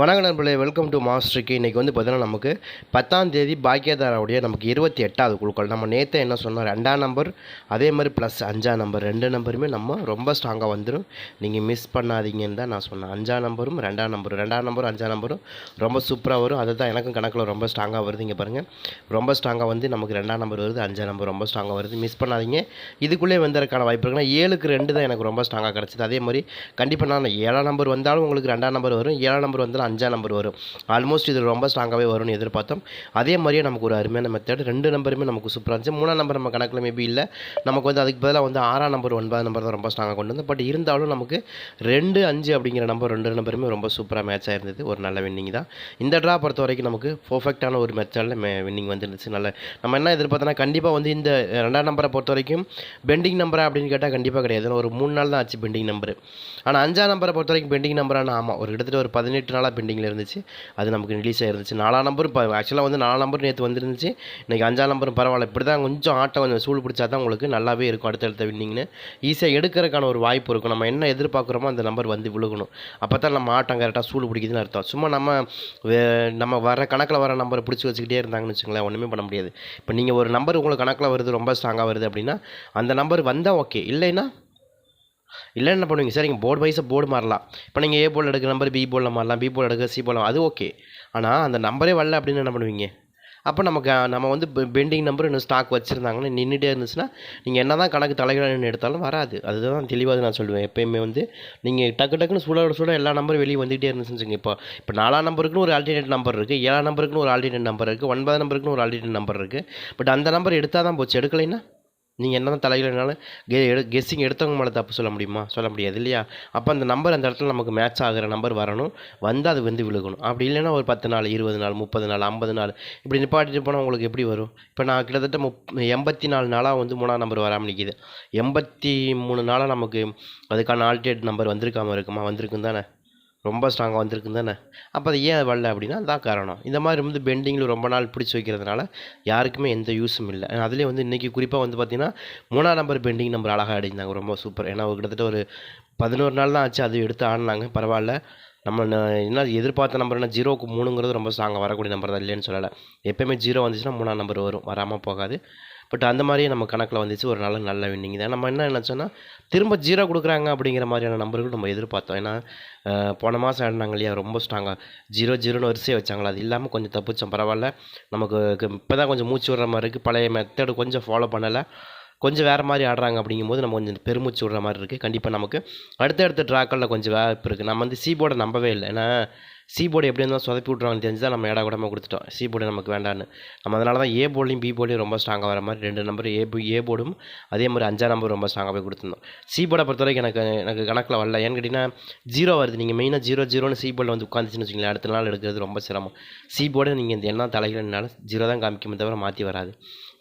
வணக்க நண்பர்களே welcome to மாஸ்டருக்கு இன்றைக்கி வந்து பார்த்தீங்கன்னா நமக்கு பத்தாம் தேதி பாக்கியதாராவுடைய நமக்கு இருபத்தி எட்டாவது குழுக்கள். நம்ம நேற்று என்ன சொன்னோம்? ரெண்டாம் நம்பர் அதே மாதிரி ப்ளஸ் அஞ்சாம் நம்பர் ரெண்டு நம்பருமே நம்ம ரொம்ப ஸ்ட்ராங்காக வந்துடும் நீங்கள் மிஸ் பண்ணாதீங்கன்னு தான் நான் சொன்னேன். அஞ்சாம் நம்பரும் ரெண்டாம் நம்பரும் ரெண்டாம் நம்பரும் அஞ்சாம் நம்பரும் ரொம்ப சூப்பராக வரும். அதை தான் எனக்கும் கணக்கில் ரொம்ப ஸ்ட்ராங்காக வருது. இங்கே பாருங்கள் ரொம்ப ஸ்ட்ராங்காக வந்து நமக்கு ரெண்டாம் நம்பர் வருது அஞ்சாம் நம்பர் ரொம்ப ஸ்ட்ராங்காக வருது. மிஸ் பண்ணாதீங்க. இதுக்குள்ளே வந்ததுக்கான வாய்ப்பு இருக்குன்னா ஏழுக்கு ரெண்டு தான் எனக்கு ரொம்ப ஸ்ட்ராங்காக கிடச்சிது. அதே மாதிரி கண்டிப்பாக நான் ஏழாம் நம்பர் வந்தாலும் உங்களுக்கு ரெண்டாம் நம்பர் வரும். ஏழாம் நம்பர் வந்தாலும் அஞ்சாம் நம்பர் வரும். ஆல்மோஸ்ட் இது ரொம்ப ஸ்ட்ராங்காகவே வரும்னு எதிர்பார்த்தோம். அதே மாதிரியே நமக்கு ஒரு அருமையான மெத்தட் ரெண்டு நம்பருமே நமக்கு சூப்பராக இருந்துச்சு. மூணாம் நம்பர் நம்ம கணக்கில் மேபி இல்லை. நமக்கு வந்து அதுக்கு பதிலாக வந்து ஆறாம் நம்பர் ஒன்பதாம் நம்பர் தான் ரொம்ப ஸ்ட்ராங்காக கொண்டு வந்து பட் இருந்தாலும் நமக்கு ரெண்டு அஞ்சு அப்படிங்கிற நம்பர் ரெண்டு நம்பருமே ரொம்ப சூப்பராக மேட்ச் ஆயிருந்தது. ஒரு நல்ல வின்னிங் தான். இந்த ட்ரா பொறுத்த வரைக்கும் நமக்கு பர்ஃபெக்டான ஒரு மெத்தடில் மே வின்னிங் வந்துருந்துச்சு. நல்ல நம்ம என்ன எதிர்பார்த்தோன்னா கண்டிப்பாக வந்து இந்த ரெண்டாம் நம்பரை பொறுத்த வரைக்கும் பெண்டிங் நம்பரா அப்படின்னு கேட்டால் கண்டிப்பாக கிடையாது. ஒரு மூணு நாள் தான் ஆச்சு பெண்டிங் நம்பர் ஆனால் அஞ்சாம் நம்பரை பொறுத்த வரைக்கும் பெண்டிங் நம்பரான ஆமாம் ஒரு கிட்டத்தட்ட ஒரு பதினெட்டு நாளாக பெண்டிங்கில் இருந்துச்சு. அது நமக்கு ரிலீஸ் ஆயிருந்துச்சு. நாலாம் நம்பரும் இப்போ ஆக்சுவலாக வந்து நாலாம் நம்பர் நேற்று வந்துருந்துச்சு. இன்றைக்கி அஞ்சாம் நம்பரும் பரவாயில்ல. இப்படி தான் கொஞ்சம் ஆட்டம் கொஞ்சம் சூழ் பிடிச்சா தான் உங்களுக்கு நல்லாவே இருக்கும் அடுத்தடுத்த வின்னிங்னு ஈஸியாக எடுக்கிறதுக்கான ஒரு வாய்ப்பு இருக்கும். நம்ம என்ன எதிர்பார்க்குறோமோ அந்த நம்பர் வந்து விழுகணும். அப்போ தான் நம்ம ஆட்டம் கரெக்டாக சூடு பிடிக்குதுன்னு அர்த்தம். சும்மா நம்ம வே- நம்ம வர கணக்கில் வர நம்பரை பிடிச்சி வச்சுக்கிட்டே இருந்தாங்கன்னு வச்சுங்களேன் ஒன்றுமே பண்ண முடியாது. இப்போ நீங்கள் ஒரு நம்பர் உங்களுக்கு கணக்கில் வருது ரொம்ப ஸ்ட்ராங்காக வருது அப்படின்னா அந்த நம்பர் வந்தால் ஓகே இல்லைன்னா இல்லை என்ன பண்ணுவீங்க? சரிங்க போர்டு வைஸாக போர்டு மாறலாம். இப்போ நீங்கள் ஏ போர்டில் எடுக்கிற நம்பர் பி போர்டில் மாறலாம் பி போர்டு எடுக்க சி போர்டில் அது ஓகே ஆனால் அந்த நம்பரே வரல அப்படின்னு என்ன பண்ணுவீங்க? அப்போ நமக்கு நம்ம வந்து பெண்டிங் நம்பர் இன்னும் ஸ்டாக் வச்சுருந்தாங்கன்னு நின்றுட்டே இருந்துச்சுன்னா நீங்கள் என்ன தான் கணக்கு தலைகளாக எடுத்தாலும் வராது. அதுதான் தெளிவாக நான் சொல்லுவேன் எப்பயுமே வந்து நீங்கள் டக்கு டக்குன்னு சுட சுட எல்லா நம்பரும் வெளியே வந்துகிட்டே இருந்துச்சுன்னு இப்போ இப்போ நாலாம் நம்பருக்குன்னு ஒரு ஆல்டர்னேட் நம்பர் இருக்குது ஏழாம் நம்பருக்குன்னு ஒரு ஆல்டர்னேட் நம்பர் இருக்குது ஒன்பதாம் நம்பருக்குன்னு ஒரு ஆல்டர்னேட் நம்பர் இருக்குது பட் அந்த நம்பர் எடுத்தால் தான் போச்சு. எடுக்கலைன்னா? நீங்கள் என்ன தான் தலையிலனாலும் கெ எடு கெஸ்ஸிங் எடுத்தவங்க மேலே தப்பு சொல்ல முடியுமா? சொல்ல முடியாது இல்லையா? அப்போ அந்த நம்பர் அந்த இடத்துல நமக்கு மேட்ச் ஆகிற நம்பர் வரணும். வந்து அது வந்து விழுகணும். அப்படி இல்லைன்னா ஒரு பத்து நாள் இருபது நாள் முப்பது நாள் ஐம்பது நாள் இப்படி நிப்பாட்டிட்டு போனால் உங்களுக்கு எப்படி வரும்? இப்போ நான் கிட்டத்தட்ட முப் எண்பத்தி நாலு நாளாக வந்து மூணாம் நம்பர் வராமல் நிற்கிது எண்பத்தி மூணு நாளாக நமக்கு அதுக்கான ஆல்டேட் நம்பர் வந்திருக்காமல் இருக்குமா? வந்திருக்கும் தானே? ரொம்ப ஸ்ட்ராங்காக வந்திருக்குன்னு தானே? அப்போ அது ஏன் வரல அப்படின்னா அதுதான் காரணம். இந்த மாதிரி வந்து பெண்டிங்கில் ரொம்ப நாள் பிடிச்சி வைக்கிறதுனால யாருக்குமே எந்த யூஸும் இல்லை. அதுலேயே வந்து இன்றைக்கி குறிப்பாக வந்து பார்த்திங்கன்னா மூணாம் நம்பர் பெண்டிங் நம்பர் அழகாக அடிந்தாங்க ரொம்ப சூப்பர் ஏன்னா கிட்டத்தட்ட ஒரு பதினோரு நாள் தான் ஆச்சு. அது எடுத்து ஆடினாங்க. பரவாயில்ல. நம்ம என்ன எதிர்பார்த்த நம்பர் என்ன? ஜீரோக்கு மூணுங்கிறது ரொம்ப ஸ்ட்ராங்காக வரக்கூடிய நம்பர் தான் இல்லைன்னு சொல்லலை. எப்போயுமே ஜீரோ வந்துச்சுன்னா மூணாம் நம்பர் வரும். வராமல் போகாது. பட் அந்த மாதிரியே நம்ம கணக்கில் வந்துச்சு. ஒரு நல்ல நல்ல வின்னிங் தான் நம்ம என்ன நினச்சோன்னா திரும்ப ஜீரோ கொடுக்குறாங்க அப்படிங்கிற மாதிரியான நம்பர்கள் நம்ம எதிர்பார்த்தோம். ஏன்னா போன மாதம் ஆடினாங்க இல்லையா ரொம்ப ஸ்ட்ராங்காக ஜீரோ ஜீரோன்னு வரிசையை வச்சாங்களா? அது இல்லாமல் கொஞ்சம் தப்பிச்சோம். பரவாயில்ல. நமக்கு இப்போ தான் கொஞ்சம் மூச்சு விடுற மாதிரி இருக்குது பழைய மெத்தடு கொஞ்சம் ஃபாலோ பண்ணலை. கொஞ்சம் வேறு மாதிரி ஆடுறாங்க அப்படிங்கும்போது நம்ம கொஞ்சம் பெருமூச்சு விடுற மாதிரி இருக்குது கண்டிப்பாக நமக்கு அடுத்தடுத்த ட்ராக்களில் கொஞ்சம் வாய்ப்பு இருக்குது நம்ம வந்து சீபோர்டை நம்பவே இல்லை. ஏன்னா சி போர்டு எப்படி இருந்தாலும் சொதப்பி விட்ருவாங்க தெரிஞ்சு தான் நம்ம ஏடா கூடமாக கொடுத்துட்டோம். சி போர்டு நமக்கு வேண்டான்னு நம்ம அதனால தான் ஏ போர்ட்லையும் பி போர்டையும் ரொம்ப ஸ்ட்ராங்காக வர மாதிரி ரெண்டு நம்பர் ஏ ஏ போர்டும் அதே மாதிரி அஞ்சாம் நம்பர் ரொம்ப ஸ்ட்ராங்காக போய் கொடுத்துருந்தோம். சி போர்டை பொறுத்த வரைக்கும் எனக்கு எனக்கு கணக்கில் வரல. ஏன்னு கேட்டிங்கன்னா ஜீரோ வருது. நீங்கள் மெயினாக ஜீரோ ஜீரோன்னு சி போர்டில் வந்து உட்காந்துச்சுன்னு வச்சுங்களேன் அடுத்த நாள் எடுக்கிறது ரொம்ப சிரமம். சி நீங்கள் இந்த என்ன தலைகள்னால ஜீரோ தான் காமிக்குமே தவிர மாற்றி வராது.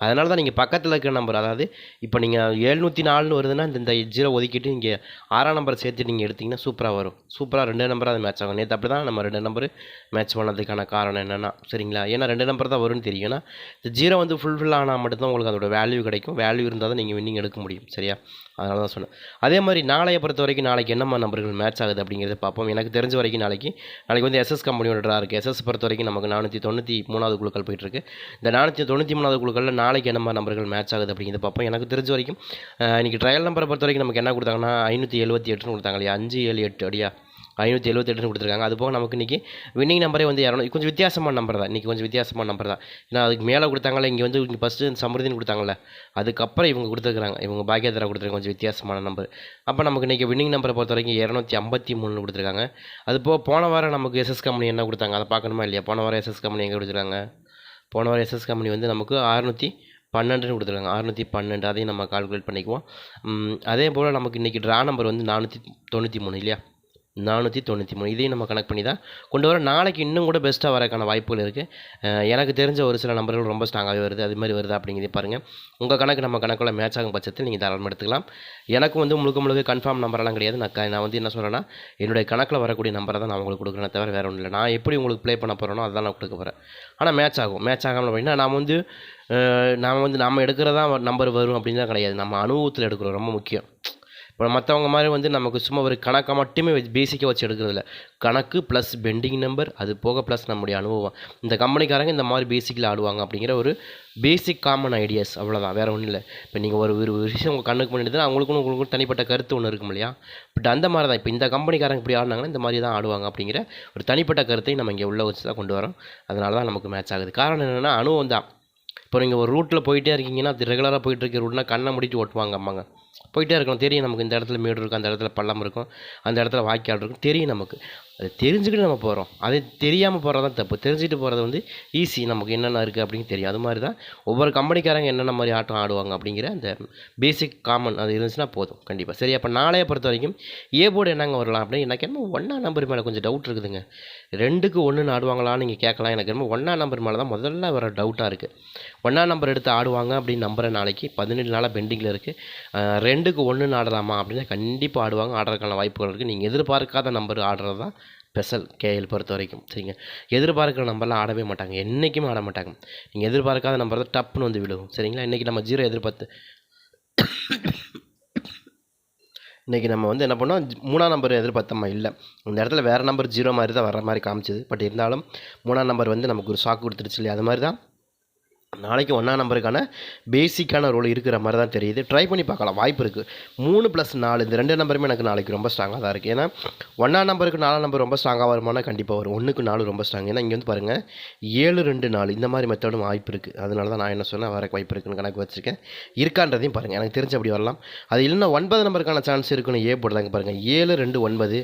அதனால தான் நீங்கள் பக்கத்தில் இருக்கிற நம்பர் அதாவது இப்போ நீங்கள் எழுநூற்றி நாலுன்னு வருதுன்னா இந்த ஜீரோ ஒதுக்கிட்டு நீங்கள் ஆறாம் நம்பர் சேர்த்து நீங்கள் எடுத்தீங்கன்னா சூப்பராக வரும். சூப்பராக ரெண்டு நம்பர் அது மேட்ச் ஆகும். நேற்று அப்படி தான் நம்ம ரெண்டு நம்பர் மேட்ச் பண்ணதுக்கான காரணம் என்னென்னா சரிங்களா? ஏன்னா ரெண்டு நம்பர் தான் வரும்னு தெரியும். ஏன்னா இந்த ஜீரோ வந்து ஃபுல்ஃபில் ஆனால் மட்டும்தான் உங்களுக்கு அதோட வேல்யூ கிடைக்கும். வேல்யூ இருந்தால் தான் நீங்கள் வின்னிங் எடுக்க முடியும் சரியா? அதனால தான் சொன்னேன். அதே மாதிரி நாளைய பொறுத்த வரைக்கும் நாளைக்கு என்னம்மா நம்பர்கள் மேட்ச் ஆகுது அப்படிங்கிறத பார்ப்போம். எனக்கு தெரிஞ்ச வரைக்கும் நாளைக்கு நாளைக்கு வந்து எஸ்எஸ் கம்பெனியோட ட்ரா இருக்குது எஸ்எஸ் பொறுத்த வரைக்கும் நமக்கு நானூற்றி தொண்ணூற்றி மூணாவது குழுக்கள் போயிட்டுருக்கு இந்த நானூற்றி தொண்ணூற்றி மூணாவது குழுக்களில் நாளைக்கு என்னம்மா நம்பர்கள் மேட்ச் ஆகுது அப்படிங்கிறத பார்ப்போம். எனக்கு தெரிஞ்ச வரைக்கும் இன்றைக்கி ட்ரையல் நம்பரை பொறுத்த வரைக்கும் நமக்கு என்ன கொடுத்தாங்கன்னா ஐநூற்றி எழுபத்தி எட்டுன்னு கொடுத்தாங்க இல்லையா? அஞ்சு ஏழு எட்டு அடியா? ஐநூற்றி எழுபத்தெட்டுன்னு கொடுத்துருக்காங்க. அது போக நமக்கு இன்றைக்கி வின்னிங் நம்பரே வந்து இரநூறு கொஞ்சம் வித்தியாசமான நம்பர் தான். இன்றைக்கி கொஞ்சம் வித்தியாசமான நம்பர் தான். ஏன்னா அதுக்கு மேலே கொடுத்தாங்களே இங்கே வந்து இங்கே ஃபஸ்ட்டு சமிருதின்னு கொடுத்தாங்கல்ல அதுக்கப்புறம் இவங்க கொடுத்துருக்குறாங்க. இவங்க பாக்கியதரா கொடுத்துருக்காங்க கொஞ்சம் வித்தியாசமான நம்பர் அப்போ நமக்கு இன்றைக்கி வின்னிங் நம்பரை பொறுத்த வரைக்கும் இரநூத்தி ஐம்பத்தி மூணு கொடுத்துருக்காங்க. அது போக போன வாரம் நமக்கு எஸ்எஸ் கம்பெனி என்ன கொடுத்தாங்க? அதை பார்க்கணுமா இல்லையா? போன வாரம் எஸ்எஸ் கம்பெனி எங்கே கொடுத்துருக்காங்க? போன வாரம் எஸ்எஸ் கம்பெனி வந்து நமக்கு அறுநூற்றி பன்னெண்டுன்னு கொடுத்துருக்காங்க. அறுநூற்றி பன்னெண்டு அதையும் நம்ம கால்குலேட் பண்ணிக்குவோம். அதே போல் நமக்கு இன்றைக்கி ட்ரா நம்பர் வந்து நானூற்றி தொண்ணூற்றி மூணு இல்லையா? நானூற்றி தொண்ணூற்றி மூணு. இதையும் நம்ம கனெக்ட் பண்ணி தான் கொண்டு வர நாளைக்கு இன்னும் கூட பெஸ்ட்டாக வரக்கான வாய்ப்புகள் இருக்குது எனக்கு தெரிஞ்ச ஒரு சில நம்பர்கள் ரொம்ப ஸ்ட்ராங்காகவே வருது. அது மாதிரி வருது அப்படிங்கிறதே பாருங்கள் உங்கள் கணக்கு நம்ம கணக்குள்ள மேட்ச் ஆகும் பட்சத்தில் நீங்கள் தாராளமாக எடுத்துக்கலாம். எனக்கும் வந்து முழுக்க முழுக்க கன்ஃபார்ம் நம்பரெல்லாம் கிடையாது. நான் நான் வந்து என்ன சொல்கிறேன்னா என்னுடைய கணக்கில் வரக்கூடிய நம்பரை தான் நான் உங்களுக்கு கொடுக்குறேன் தவிர வேறு ஒன்றும் இல்லை. நான் எப்படி உங்களுக்கு ப்ளே பண்ண போகிறேனோ அதான் நான் கொடுக்க போகிறேன் ஆனால் மேட்ச் ஆகும். மேட்ச் ஆகாமல் அப்படின்னா நான் வந்து நாம் வந்து நம்ம எடுக்கிறதா நம்பர் வரும் அப்படின்னு தான் கிடையாது. நம்ம அனுபவத்தில் எடுக்கிறோம். ரொம்ப முக்கியம். இப்போ மற்றவங்க மாதிரி வந்து நமக்கு சும்மா ஒரு கணக்கை மட்டுமே வச்சு பேசிக்காக வச்சு எடுக்கிறதில்ல. கணக்கு ப்ளஸ் பெண்டிங் நம்பர் அது போக ப்ளஸ் நம்முடைய அனுபவம். இந்த கம்பெனிக்காரங்க இந்த மாதிரி பேசிக்கில் ஆடுவாங்க அப்படிங்கிற ஒரு பேசிக் காமன் ஐடியாஸ் அவ்வளோதான் வேறு ஒன்றும் இல்லை. இப்போ நீங்கள் ஒரு ஒரு விஷயம் உங்கள் கண்ணுக்கு பண்ணிட்டு அவங்களுக்கும் உங்களுக்கும் தனிப்பட்ட கருத்து ஒன்று இருக்கும் இல்லையா? பட் அந்த மாதிரி தான். இப்போ இந்த கம்பெனிக்காரங்க இப்படி ஆடினாங்கன்னா இந்த மாதிரி தான் ஆடுவாங்க அப்படிங்கிற ஒரு தனிப்பட்ட கருத்தை நம்ம இங்கே உள்ளே வச்சு தான் கொண்டு வரோம். அதனால தான் நமக்கு மேட்ச் ஆகுது. காரணம் என்னென்னா அனுபவம் தான். இப்போ நீங்கள் ஒரு ரூட்டில் போயிட்டே இருக்கீங்கன்னா அது ரெகுலராக போயிட்டு இருக்க ரூட்னா கண்ணை முடிச்சு ஓட்டுவாங்க அம்மாங்க. போயிட்டே இருக்கணும் தெரியும் நமக்கு இந்த இடத்துல மேடு இருக்கும் அந்த இடத்துல பள்ளம் இருக்கும் அந்த இடத்துல வாய்க்கால் இருக்கும். தெரியும் நமக்கு. அது தெரிஞ்சுக்கிட்டு நம்ம போகிறோம் அது தெரியாமல் போகிறது தான் தப்பு. தெரிஞ்சுட்டு போகிறது வந்து ஈஸி நமக்கு என்னென்ன இருக்குது அப்படின்னு தெரியும். அது மாதிரி தான் ஒவ்வொரு கம்பெனிக்காரங்க என்னென்ன மாதிரி ஆட்டம் ஆடுவாங்க அப்படிங்கிற அந்த பேசிக் காமன் அது இருந்துச்சுன்னா போதும். கண்டிப்பாக சரி அப்போ நாளைய பொறுத்த வரைக்கும் ஏ போர்டு என்னங்க வரலாம் அப்படின்னு எனக்கு என்ன ஒன்றா நம்பர் மேலே கொஞ்சம் டவுட் இருக்குதுங்க. ரெண்டுக்கு ஒன்று ஆடுவாங்களான்னு நீங்கள் கேட்கலாம். எனக்கு என்னமோ ஒன்றா நம்பர் மேலே தான் முதல்ல வர டவுட்டாக இருக்குது ஒன்றா நம்பர் எடுத்து ஆடுவாங்க அப்படின்னு நம்புகிற நாளைக்கு பதினெட்டு நாளாக பெண்டிங்கில் இருக்குது ரெண்டுக்கு ஒன்று ஆடலாமா அப்படின்னா கண்டிப்பாக ஆடுவாங்க. ஆடுறதுக்கான வாய்ப்புகள் இருக்குது நீங்கள் எதிர்பார்க்காத நம்பர் ஆடுறது தான் ஸ்பெஷல் கேஎல் பொறுத்த வரைக்கும். சரிங்க? எதிர்பார்க்குற நம்பர்லாம் ஆடவே மாட்டாங்க. என்றைக்குமே ஆட மாட்டாங்க. நீங்கள் எதிர்பார்க்காத நம்பர் தான் டப்புன்னு வந்து விழுகும். சரிங்களா? இன்றைக்கி நம்ம ஜீரோ எதிர்பார்த்து இன்றைக்கி நம்ம வந்து என்ன பண்ணோம்? மூணாம் நம்பர் எதிர்பார்த்தோமா? இல்லை. இந்த இடத்துல வேறு நம்பர் ஜீரோ மாதிரி தான் வர மாதிரி காமிச்சிது. பட் இருந்தாலும் மூணாம் நம்பர் வந்து நமக்கு ஒரு ஷாக் கொடுத்துருச்சு இல்லையா? அது மாதிரி தான் நாளைக்கு ஒன்றாம் நம்பருக்கான பேசிக்கான ரோல் இருக்கிற மாதிரி தான் தெரியுது. ட்ரை பண்ணி பார்க்கலாம். வாய்ப்பு இருக்குது மூணு ப்ளஸ் நாலு இந்த ரெண்டு நம்பருமே எனக்கு நாளைக்கு ரொம்ப ஸ்ட்ராங்காக தான் இருக்குது ஏன்னா ஒன்றாம் நம்பருக்கு நாலாம் நம்பர் ரொம்ப ஸ்ட்ராங்காக வருமானா கண்டிப்பாக வரும். ஒன்றுக்கு நாலு ரொம்ப ஸ்ட்ராங் ஏன்னா இங்கே வந்து பாருங்கள் ஏழு ரெண்டு நாலு இந்த மாதிரி மெத்தடும் வாய்ப்பு இருக்குது அதனால தான் நான் என்ன சொன்னேன் வர வாய்ப்பு இருக்குன்னு கணக்கு வச்சுருக்கேன். இருக்கான்றதையும் பாருங்கள் எனக்கு தெரிஞ்ச அப்படி வரலாம். அது இல்லைன்னா ஒன்பது நம்பருக்கான சான்ஸ் இருக்குன்னு ஏ போடுறாங்க பாருங்கள் ஏழு ரெண்டு ஒன்பது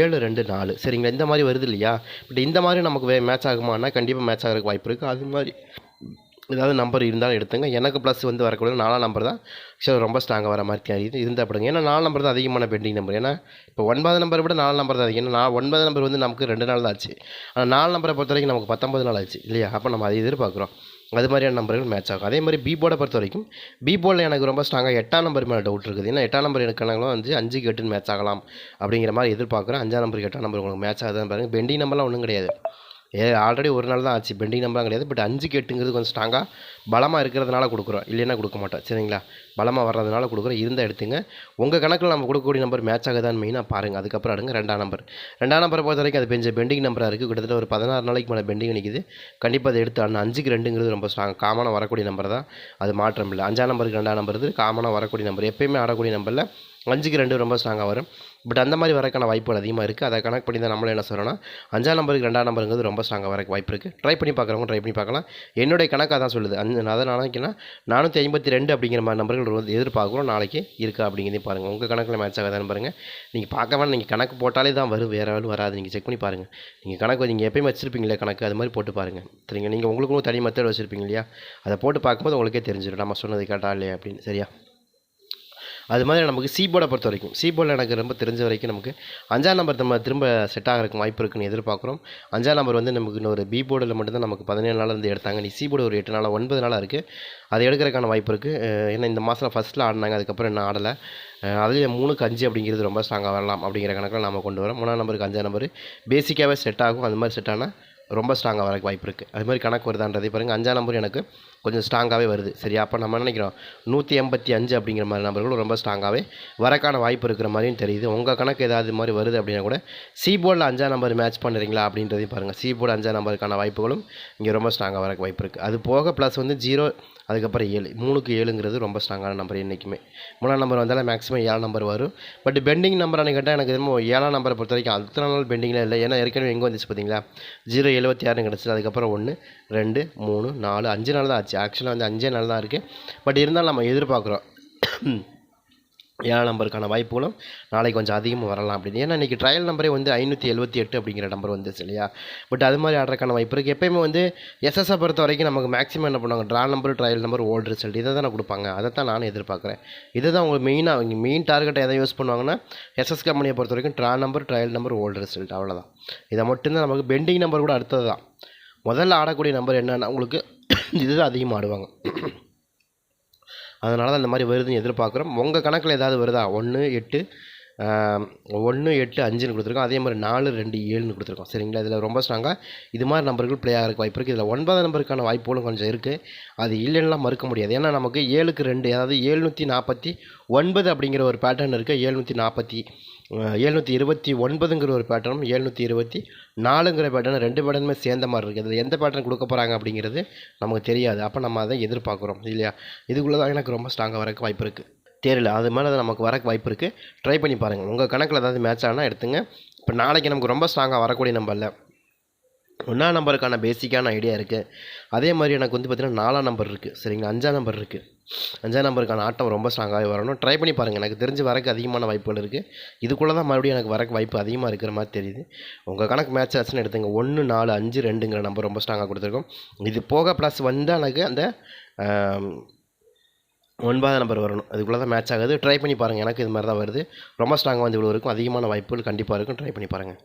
ஏழு ரெண்டு நாலு. சரிங்களா? இந்த மாதிரி வருது இல்லையா? பட் இந்த மாதிரி நமக்கு மேட்ச் ஆகுமானா கண்டிப்பாக மேட்ச் ஆகிறதுக்கு வாய்ப்பு இருக்குது அது மாதிரி ஏதாவது நம்பர் இருந்தாலும் எடுத்துங்க. எனக்கு ப்ளஸ் வந்து வரக்கூடிய நாலாம் நம்பர் தான். ஆக்சுவலாக ரொம்ப ஸ்ட்ராங்காக வர மாதிரி தெரியுது. இருந்தால் அப்படிங்க ஏன்னா நாலு நம்பர் தான் அதிகமான பெண்டிங் நம்பர் ஏன்னா இப்போ ஒன்பது நம்பரை விட நாலு நம்பர் தான் அதிகம். ஏன்னா நான் ஒன்பது நம்பர் வந்து நமக்கு ரெண்டு நாள் தான் ஆச்சு. ஆனால் நாலு நம்பரை பொறுத்த வரைக்கும் நமக்கு பத்தொம்பது நாள் ஆச்சு. இல்லையா? அப்போ நம்ம அதை எதிர்பார்க்குறோம். அது மாதிரியான நம்பர்கள் மேட்ச் ஆகும். அதே மாதிரி பி போர்டை பொறுத்த வரைக்கும் பி போர்டில் எனக்கு ரொம்ப ஸ்ட்ராங்காக எட்டாம் நம்பர் மேலே டவுட் இருக்குது. ஏன்னா எட்டாம் நம்பர் எனக்கு வந்து அஞ்சுக்கு எட்டுன்னு மேட்ச் ஆகலாம் அப்படிங்கிற மாதிரி எதிர்பார்க்குறேன் அஞ்சாம் நம்பருக்கு எட்டாம் நம்பர் உங்களுக்கு மேட்ச் ஆகுதுன்னு பாருங்கள் பெண்டிங் நம்பர்லாம் ஒன்றும் கிடையாது. ஏ ஆல்ரெடி ஒரு நாள் தான் ஆச்சு. பெண்டிங் நம்பர்லாம் கிடையாது. பட் அஞ்சுக்கு எட்டுங்கிறது கொஞ்சம் ஸ்ட்ராங்காக பலமாக இருக்கிறதுனால கொடுக்குறோம். இல்லைன்னா கொடுக்க மாட்டோம். சரிங்களா? பலமாக வர்றதுனால கொடுக்குறோம். இருந்தால் எடுத்துங்க. உங்கள் கணக்கில் நம்ம கொடுக்கக்கூடிய நம்பர் மேட்ச் ஆகுதான்னு மெயினாக பாருங்கள் அதுக்கப்புறம் அடுங்க ரெண்டாம் நம்பர் ரெண்டாம் நம்பரை பொறுத்த வரைக்கும் அது பெஞ்ச பெண்டிங் நம்பராக இருக்குது கிட்டத்தட்ட ஒரு பதினாறு நாளைக்கு மேலே பெண்டிங் நிற்கிது கண்டிப்பாக அதை எடுத்து ஆனால் அஞ்சுக்கு ரெண்டுங்கிறது ரொம்ப ஸ்ட்ராங் காமனாக வரக்கூடிய நம்பர் தான். அது மாற்றம் இல்லை. அஞ்சாம் நம்பருக்கு ரெண்டாம் நம்பர் இது காமனாக வரக்கூடிய நம்பர் எப்பயுமே ஆடக்கூடிய நம்பரில் அஞ்சுக்கு ரெண்டு ரொம்ப ஸ்ட்ராங்காக வரும். பட் அந்த மாதிரி வரக்கான வாய்ப்புகள் அதிகமாக இருக்குது அதை கணக்கு பண்ணி தான் நம்மளே என்ன சொல்கிறோன்னா அஞ்சாம் நம்பருக்கு ரெண்டாம் நம்பருங்கிறது ரொம்ப ஸ்ட்ராங்காக வர வாய்ப்பு இருக்குது ட்ரை பண்ணி பார்க்குறவங்க ட்ரை பண்ணி பார்க்கலாம். என்னுடைய கணக்காக தான் சொல்லுது. அஞ்சு நான் அதை நினைக்கிறேன் நானூற்றி ஐம்பத்தி ரெண்டு அப்படிங்கிற மாதிரி நம்பர்கள் வந்து எதிர்பார்க்குறோம். நாளைக்கு இருக்கா அப்படிங்கிறதையும் பாருங்கள் உங்கள் கணக்கில் மேட்ச் ஆகாதான்னு பாருங்கள் நீங்கள் பார்க்க வேணாம். நீங்கள் கணக்கு போட்டாலே தான் வரும். வேறு ஆளும் வராது. நீங்கள் செக் பண்ணி பாருங்கள் நீங்கள் கணக்கு நீங்கள் எப்போயும் வச்சுருப்பீங்களே கணக்கு? அது மாதிரி போட்டு பாருங்கள் சரிங்க நீங்கள் உங்களுக்கும் தனி மெத்தட் வச்சுருப்பீங்க இல்லையா? அதை போட்டு பார்க்கும்போது உங்களுக்கே தெரிஞ்சிடும். நம்ம சொன்னது கேட்டா இல்லையா அப்படின்னு. சரியா? அது மாதிரி நமக்கு சி போர்டை பொறுத்த வரைக்கும் சி போர்டில் எனக்கு ரொம்ப தெரிஞ்ச வரைக்கும் நமக்கு அஞ்சாம் நம்பர் நம்ம திரும்ப செட் ஆகிறதுக்கு வாய்ப்பு இருக்குன்னு எதிர்பார்க்குறோம். அஞ்சாம் நம்பர் வந்து நமக்கு இன்னொரு பி போர்டில் மட்டும்தான் நமக்கு பதினேழு நாள் இருந்து எடுத்தாங்க. நீ சி போர்டு ஒரு எட்டு நாளாக ஒன்பது நாளாக இருக்குது அதை எடுக்கிறதுக்கான வாய்ப்பு இருக்குது ஏன்னா இந்த மாதம் ஃபஸ்ட்டில் ஆடினாங்க அதுக்கப்புறம் என்ன ஆடலை. அதுலேயே மூணுக்கு அஞ்சு அப்படிங்கிறது ரொம்ப ஸ்ட்ராங்காக வரலாம் அப்படிங்கிற கணக்கில் நம்ம கொண்டு வரோம். மூணாம் நம்பருக்கு அஞ்சாம் நம்பர் பேசிக்காகவே செட் ஆகும். அது மாதிரி செட் ஆனால் ரொம்ப ஸ்ட்ராங்காக வரக்கு வாய்ப்பு இருக்குது அது மாதிரி கணக்கு வருதான்றதை பாருங்கள் அஞ்சாம் நம்பர் எனக்கு கொஞ்சம் ஸ்ட்ராங்காகவே வருது. சரியா? அப்போ நம்ம நினைக்கிறோம்? நூற்றி எண்பத்தி அஞ்சு அப்படிங்கிற மாதிரி நம்பர்களும் ரொம்ப ஸ்ட்ராங்காகவே வரக்கான வாய்ப்பு இருக்கிற மாதிரியும் தெரியுது. உங்கள் கணக்கு ஏதாவது மாதிரி வருது அப்படின்னா கூட சி போர்டில் அஞ்சாம் நம்பர் மேட்ச் பண்ணுறீங்களா அப்படின்றதையும் பாருங்கள் சி போர்டு அஞ்சாம் நம்பருக்கான வாய்ப்புகளும் இங்கே ரொம்ப ஸ்ட்ராங்காக வரக்கு வாய்ப்பு இருக்குது அது போக ப்ளஸ் வந்து ஜீரோ அதுக்கப்புறம் ஏழு மூணுக்கு ஏழுங்கிறது ரொம்ப ஸ்ட்ராங்கான நம்பர் என்றைக்குமே மூணாம் நம்பர் வந்தாலும் மேக்ஸிமம் ஏழாம் நம்பர் வரும். பட் பெண்டிங் நம்பரானு கேட்டால் எனக்கு என்னமோ ஏழாம் நம்பரை பொறுத்த வரைக்கும் அத்தனை நாள் பெண்டிங்கில் இல்லை. ஏன்னா ஏற்கனவே எங்கே வந்துச்சு பார்த்தீங்களா ஜீரோ எழுபத்தி ஆறுன்னு கிடச்சிது. அதுக்கப்புறம் ஒன்று ரெண்டு மூணு நாலு அஞ்சு நாள் தான் ஆச்சு. ஆக்சுவலாக வந்து அஞ்சே நாள் தான் இருக்குது பட் இருந்தாலும் நம்ம எதிர்பார்க்குறோம். ஏழாம் நம்பருக்கான வாய்ப்புகளும் நாளைக்கு கொஞ்சம் அதிகமாக வரலாம் அப்படின்னு. ஏன்னா இன்றைக்கி ட்ரையல் நம்பரே வந்து ஐநூற்றி எழுபத்தி எட்டு அப்படிங்கிற நம்பர் வந்துச்சு இல்லையா? பட் அது மாதிரி ஆடுறதுக்கான வாய்ப்பு இருக்குது எப்பயுமே வந்து எஸ்எஸ்ஸை பொறுத்த வரைக்கும் நமக்கு மேக்ஸிமம் என்ன பண்ணுவாங்க? Draw number trial number old result இதை தான் கொடுப்பாங்க. அதை தான் நானும் எதிர்பார்க்குறேன். இதை தான் உங்களுக்கு மெயினாக அவங்க மெயின் டார்கெட்டை எதை யூஸ் பண்ணுவாங்கன்னா எஸ்எஸ் கம்பெனியை பொறுத்த வரைக்கும் draw number trial number old result அவ்வளோதான் இதை மட்டும்தான் நமக்கு பெண்டிங் நம்பர் கூட அடுத்தது தான் முதல்ல ஆடக்கூடிய நம்பர் என்னென்னா உங்களுக்கு இதுதான் அதிகமாக ஆடுவாங்க. அதனால தான் இந்த மாதிரி வருதுன்னு எதிர்பார்க்குறோம். உங்கள் கணக்கில் ஏதாவது வருதா? ஒன்று எட்டு ஒன்று எட்டு அஞ்சுன்னு கொடுத்துருக்கோம். அதே மாதிரி நாலு ரெண்டு ஏழுன்னு கொடுத்துருக்கோம். சரிங்களா? இதில் ரொம்ப ஸ்ட்ராங்காக இது மாதிரி நம்பர்கள் பிளே ஆகிறதுக்கு வாய்ப்பு இருக்குது இதில் ஒன்பதாம் நம்பருக்கான வாய்ப்புகளும் கொஞ்சம் இருக்குது அது இல்லைன்னா மறுக்க முடியாது. ஏன்னா நமக்கு ஏழுக்கு ரெண்டு அதாவது ஏழ்நூற்றி நாற்பத்தி ஒன்பது அப்படிங்கிற ஒரு பேட்டர்ன் இருக்குது ஏழ்நூற்றி நாற்பத்தி ஏழ்நூற்றி இருபத்தி ஒன்பதுங்கிற ஒரு பேட்டர்னும் ஏழ்நூற்றி இருபத்தி நாலுங்கிற பேட்டர்ன் ரெண்டு பேட்டர்னுமே சேர்ந்த மாதிரி இருக்குது அதில் எந்த பேட்டர்ன் கொடுக்க போகிறாங்க அப்படிங்கிறது நமக்கு தெரியாது. அப்போ நம்ம அதை எதிர்பார்க்குறோம் இல்லையா? இதுக்குள்ளே தான் எனக்கு ரொம்ப ஸ்ட்ராங்காக வரக்கு வாய்ப்பு இருக்குது தெரியல. அது மேலே அதை நமக்கு வரக்கு வாய்ப்பு இருக்குது ட்ரை பண்ணி பாருங்கள் உங்கள் கணக்கில் ஏதாவது மேட்ச் ஆனால் எடுத்துங்க. இப்போ நாளைக்கு நமக்கு ரொம்ப ஸ்ட்ராங்காக வரக்கூடிய நம்பரில் ஒன்றாம் நம்பருக்கான பேசிக்கான ஐடியா இருக்குது அதே மாதிரி எனக்கு வந்து பார்த்திங்கன்னா நாலாம் நம்பர் இருக்குது சரிங்களா? அஞ்சாம் நம்பர் இருக்குது அஞ்சாம் நம்பருக்கான ஆட்டம் ரொம்ப ஸ்ட்ராங்காகவே வரணும். ட்ரை பண்ணி பாருங்கள் எனக்கு தெரிஞ்சு வரக்கு அதிகமான வாய்ப்புகள் இருக்குது இதுக்குள்ளே தான் மறுபடியும் எனக்கு வரக்கு வாய்ப்பு அதிகமாக இருக்கிற மாதிரி தெரியுது. உங்கள் கணக்கு மேட்ச் ஆச்சுன்னு எடுத்துங்க. ஒன்று நாலு அஞ்சு ரெண்டுங்கிற நம்பர் ரொம்ப ஸ்ட்ராங்காக கொடுத்துருக்கோம். இது போக ப்ளஸ் வந்தால் எனக்கு அந்த ஒன்பதாம் நம்பர் வரணும். அதுக்குள்ளே தான் மேட்ச் ஆகுது. ட்ரை பண்ணி பாருங்கள் எனக்கு இது மாதிரி தான் வருது. ரொம்ப ஸ்ட்ராங்காக வந்து இவ்வளோ இருக்கும். அதிகமான வாய்ப்புகள் கண்டிப்பாக இருக்கும். ட்ரை பண்ணி பாருங்கள்